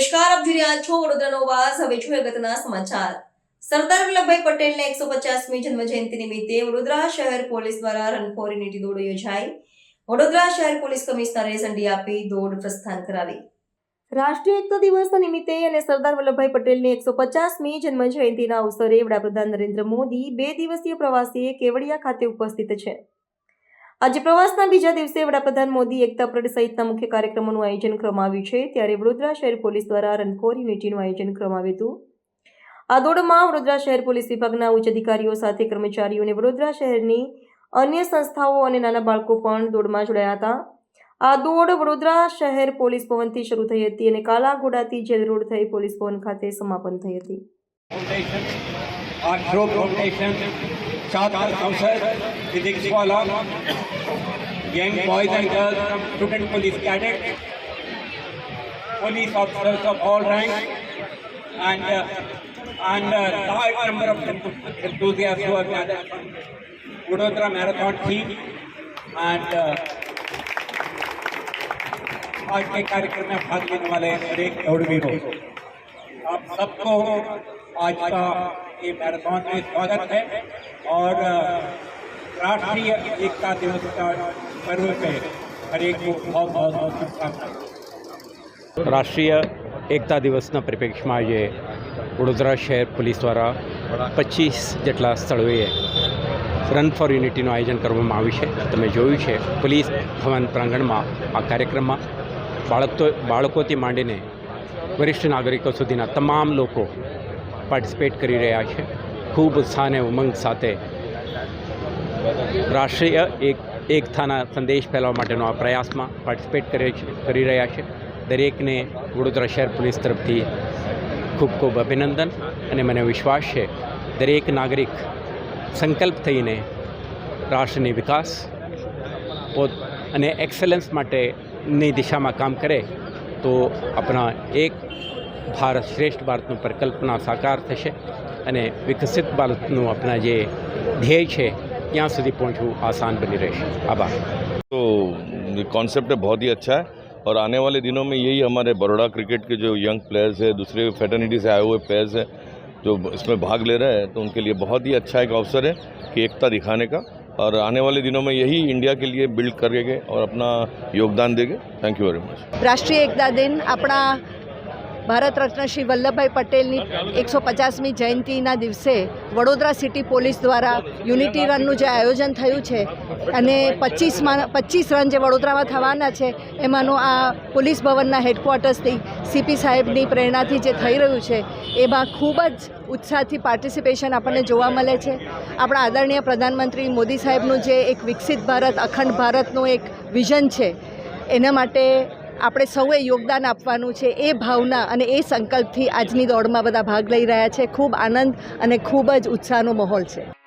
નમસ્કાર, આપ જોઈ છો વડોદરાનો વાસ હવે જોઈએ અગત્યના સમાચાર. સરદાર વલ્લભભાઈ પટેલને એકસો પચાસમી જન્મ નિમિત્તે વડોદરા શહેર પોલીસ દ્વારા રન ફોર યુનિટી દોડ યોજાઈ. વડોદરા શહેર પોલીસ કમિશનરે ઝંડી આપી દોડ પ્રસ્થાન કરાવી. રાષ્ટ્રીય એકતા દિવસ નિમિત્તે અને સરદાર વલ્લભભાઈ પટેલની એકસો પચાસમી જન્મ જયંતિના અવસરે વડાપ્રધાન નરેન્દ્ર મોદી બે દિવસીય પ્રવાસીએ કેવડિયા ખાતે ઉપસ્થિત છે. આજે પ્રવાસના બીજા દિવસે વડાપ્રધાન મોદી એકતા પરેડ સહિતના મુખ્ય કાર્યક્રમોનું આયોજન કરવામાં આવ્યું છે. ત્યારે વડોદરા શહેર પોલીસ દ્વારા રન ફોર યુનિટીનું આયોજન કરવામાં હતું. આ દોડમાં વડોદરા શહેર પોલીસ વિભાગના ઉચ્ચ અધિકારીઓ સાથે કર્મચારીઓ અને વડોદરા શહેરની અન્ય સંસ્થાઓ અને નાના બાળકો પણ દોડમાં જોડાયા હતા. આ દોડ વડોદરા શહેર પોલીસ ભવનથી શરૂ થઈ હતી અને કાલાઘોડાથી જેલ રોડ થઈ પોલીસ ભવન ખાતે સમાપન થઈ હતી. छात्र संसद फिजिक्स वाला young boys and girls student police cadet police officers of all rank and and number of enthusiast marathon theme and आज के कार्यक्रम में भाग लेने वाले हर एक दौड़वीरों आप सबको आज का ये मैराथन में स्वागत है और अ, राष्ट्रीय एकता दिवस का पर्व पे हर एक को बहुत बहुत बहुत शुभकामनाएं રાષ્ટ્રીય એકતા દિવસના પરિપ્રેક્ષમાં આજે વડોદરા શહેર પોલીસ દ્વારા પચીસ જેટલા સ્થળોએ રન ફોર યુનિટીનું આયોજન કરવામાં આવ્યું છે તમે જોયું છે પોલીસ ભવન પ્રાંગણમાં આ કાર્યક્રમમાં બાળકો બાળકોથી માંડીને વરિષ્ઠ નાગરિકો સુધીના તમામ લોકો પાર્ટિસિપેટ કરી રહ્યા છે. ખૂબ ઉત્સાહ અને ઉમંગ સાથે રાષ્ટ્રીય એક એકતાના સંદેશ ફેલાવવા માટેનો આ પ્રયાસમાં પાર્ટિસિપેટ કરે છે, કરી રહ્યા છે. દરેકને વડોદરા શહેર પોલીસ તરફથી ખૂબ ખૂબ અભિનંદન અને મને વિશ્વાસ છે, દરેક નાગરિક સંકલ્પ થઈને રાષ્ટ્રની વિકાસ પોત, અને એક્સેલન્સ માટેની દિશામાં કામ કરે તો આપણા એક ભારત શ્રેષ્ઠ ભારતનું પરિકલ્પના સાકાર થશે અને વિકસિત ભારતનું આપણા જે ધ્યેય છે ત્યાં સુધી પહોંચવું આસાન બની રહેશે આભાર तो कॉन्सेप्ट बहुत ही अच्छा है और आने वाले दिनों में यही हमारे बड़ोड़ा क्रिकेट के जो यंग प्लेयर्स है दूसरे फेटर्निटी से आए हुए प्लेयर्स हैं जो इसमें भाग ले रहे हैं तो उनके लिए बहुत ही अच्छा एक अवसर है कि एकता दिखाने का और आने वाले दिनों में यही इंडिया के लिए बिल्ड करेंगे और अपना योगदान देंगे थैंक यू वेरी मच રાષ્ટ્રીય એકતા દિન આપણા ભારત રત્ન શ્રી વલ્લભભાઈ પટેલની એકસો પચાસમી જયંતિના દિવસે વડોદરા સિટી પોલીસ દ્વારા યુનિટી રનનું જે આયોજન થયું છે અને પચીસમાં પચીસ રન જે વડોદરામાં થવાના છે, એમાંનું આ પોલીસ ભવનના હેડક્વાર્ટર્સથી સીપી સાહેબની પ્રેરણાથી જે થઈ રહ્યું છે, એમાં ખૂબ જ ઉત્સાહથી પાર્ટિસિપેશન આપણને જોવા મળે છે. આપણા આદરણીય પ્રધાનમંત્રી મોદી સાહેબનું જે એક વિકસિત ભારત, અખંડ ભારતનું એક વિઝન છે, એના માટે આપણે સૌએ યોગદાન આપવાનું છે એ ભાવના અને એ સંકલ્પથી આજની દોડમાં બધા ભાગ લઈ રહ્યા છે. ખૂબ આનંદ અને ખૂબ જ ઉત્સાહનો માહોલ છે.